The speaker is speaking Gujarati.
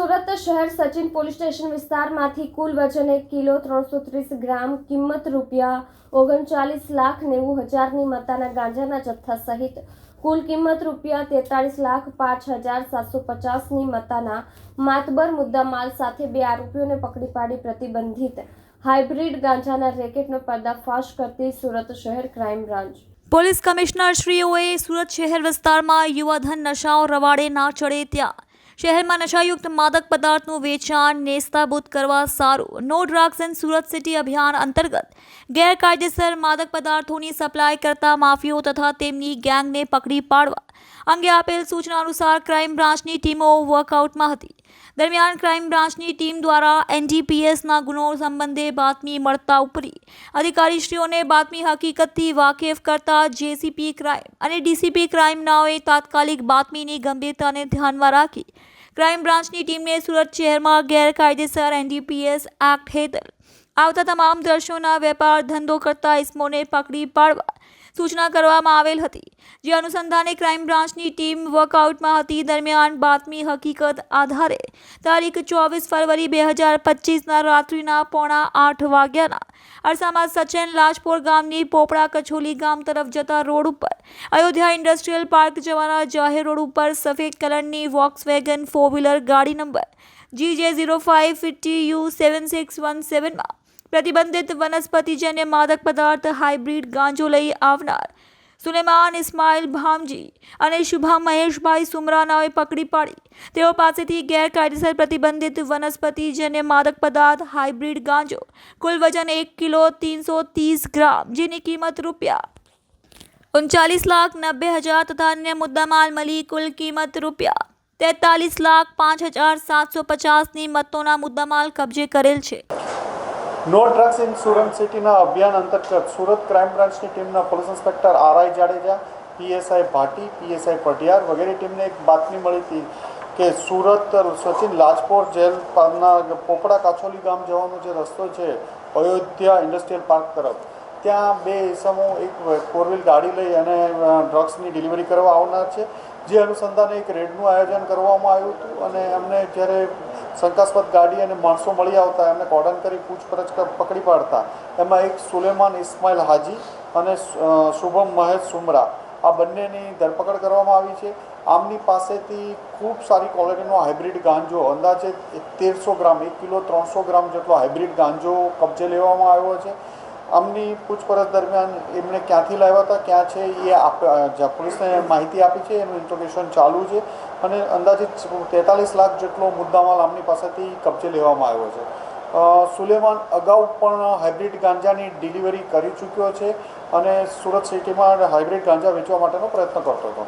સુરત શહેર સચિન પોલીસ સ્ટેશન વિસ્તારમાંથી કુલ વજન એક કિલો ત્રણસો ત્રીસ ગ્રામ કિંમત રૂપિયા ઓગણચાલીસ લાખ નેવું હજારની મતાના ગાંજાના જથ્થા સહિત કુલ કિંમત રૂપિયા તેતાળીસ લાખ પાંચ હજાર સાતસો પચાસની મતાના માતબર મુદ્દામાલ સાથે બે આરોપીઓને પકડી પાડી પ્રતિબંધિત હાઇબ્રિડ ગાંજાના રેકેટનો પર્દાફાશ કરતી સુરત શહેર ક્રાઇમ બ્રાન્ચ. પોલીસ કમિશનર શ્રીઓએ સુરત શહેર વિસ્તારમાં યુવાધન નશાઓ રવાડે ના ચડે ત્યાં શહેરમાં નશાયુક્ત માદક પદાર્થનું વેચાણ નેસ્તાબૂદ કરવા સારું. No drugs in Surat city અભિયાન અંતર્ગત ગેરકાયદેસર માદક પદાર્થોની સપ્લાય કરતા માફીઓ તથા તેમની ગેંગને પકડી પાડવા અંગે આપેલ સૂચના અનુસાર ક્રાઇમ બ્રાન્ચની ટીમો વર્કઆઉટમાં હતી. દરમિયાન ક્રાઇમ બ્રાન્ચની ટીમ દ્વારા એનડીપીએસના ગુનો સંબંધે બાતમી મળતા ઉપરી અધિકારીશ્રીઓને બાતમી હકીકતથી વાકેફ કરતા જેસીપી ક્રાઇમ અને ડીસીપી ક્રાઇમ નાઓએ તાત્કાલિક બાતમીની ગંભીરતાને ધ્યાનમાં રાખી ક્રાઇમ બ્રાન્ચની ટીમને સુરત શહેરમાં ગેરકાયદેસર એનડીપીએસ એક્ટ હેઠળ આવતા તમામ દ્રશ્યોના વેપાર ધંધો કરતા ઇસમોને પકડી પાડવા સૂચના કરવામાં આવેલ હતી, જે અનુસંધાને ક્રાઇમ બ્રાન્ચની ટીમ વર્કઆઉટમાં હતી. દરમિયાન બાતમી હકીકત આધારે તારીખ ચોવીસ ફરવરી બે હજાર પચીસના રાત્રિના પોણા આઠ વાગ્યાના અરસામાં સચેન લાજપોર ગામની પોપડા કછોલી ગામ તરફ જતા રોડ ઉપર, અયોધ્યા ઇન્ડસ્ટ્રીયલ પાર્ક જવાના જાહેર રોડ ઉપર સફેદ કલરની વોક્સ વેગન ફોર વ્હીલર ગાડી number G J zero five fifty U seven six one સેવનમાં પ્રતિબંધિત વનસ્પતિજન્ય માદક પદાર્થ હાઇબ્રિડ ગાંજો લઈ આવનાર. સુલેમાન ઇસ્માઇલ ભામજી અને શુભા મહેશભાઈ સુમરાનાઓએ પકડી પાડી. તેઓ પાસેથી ગેરકાયદેસર પ્રતિબંધિત વનસ્પતિજન્ય માદક પદાર્થ હાઇબ્રિડ ગાંજો, કુલ વજન એક કિલો ત્રણસો ત્રીસ ગ્રામ, જેની કિંમત રૂપિયા ઉનચાલીસ લાખ નબ્બે હજાર તથા અન્ય મુદ્દામાલ મળી કુલ કિંમત રૂપિયા તેતાલીસ લાખ પાંચ હજાર સાતસો પચાસની મત્તોના મુદ્દામાલ કબજે કરેલ છે. નો ડ્રગ્સ ઇન સુરત સિટીના અભિયાન અંતર્ગત સુરત ક્રાઇમ બ્રાન્ચની ટીમના police inspector R I Jadeja, PSI Bhati, PSI Patiyar વગેરે ટીમને એક બાતમી મળી હતી કે સુરત સચિન લાજપોર જેલ પરના પોપડા કાછોલી ગામ જવાનો જે રસ્તો છે, અયોધ્યા ઇન્ડસ્ટ્રીયલ પાર્ક તરફ. ત્યાં બે ઇસમો એક ફોર વ્હીલ ગાડી લઈ અને ડ્રગ્સની ડિલિવરી કરવા આવનાર છે. જે અનુસંધાને એક રેડનું આયોજન કરવામાં આવ્યું હતું અને એમને જ્યારે શંકાસ્પદ ગાડી અને માણસો મળી આવતા, એમને કોર્ડન કરી પૂછપરછ પકડી પાડતા. એમાં એક સુલેમાન ઇસ્માઇલ હાજી અને શુભમ મહેશ સુમરા. આ બંનેની ધરપકડ કરવામાં આવી છે. આમની પાસેથી ખૂબ સારી ક્વોલિટીનો હાઇબ્રિડ ગાંજો, અંદાજે તેરસો ગ્રામ, એક કિલો ત્રણસો ગ્રામ જેટલો હાઇબ્રિડ ગાંજો કબજે લેવામાં આવ્યો છે. આમની પૂછપરછ દરમિયાન એમણે ક્યાંથી લાવ્યા હતા, ક્યાં છે, એ આપ પોલીસને માહિતી આપી છે, એનું ઇન્ટ્રોગેશન ચાલુ છે અને અંદાજિત તેતાલીસ લાખ જેટલો મુદ્દામાલ આમની પાસેથી કબજે લેવામાં આવ્યો છે. સુલેમાન અગાઉ પણ હાઇબ્રિડ ગાંજાની ડિલિવરી કરી ચૂક્યો છે અને સુરત સિટીમાં હાઇબ્રિડ ગાંજા વેચવા માટેનો પ્રયત્ન કરતો હતો.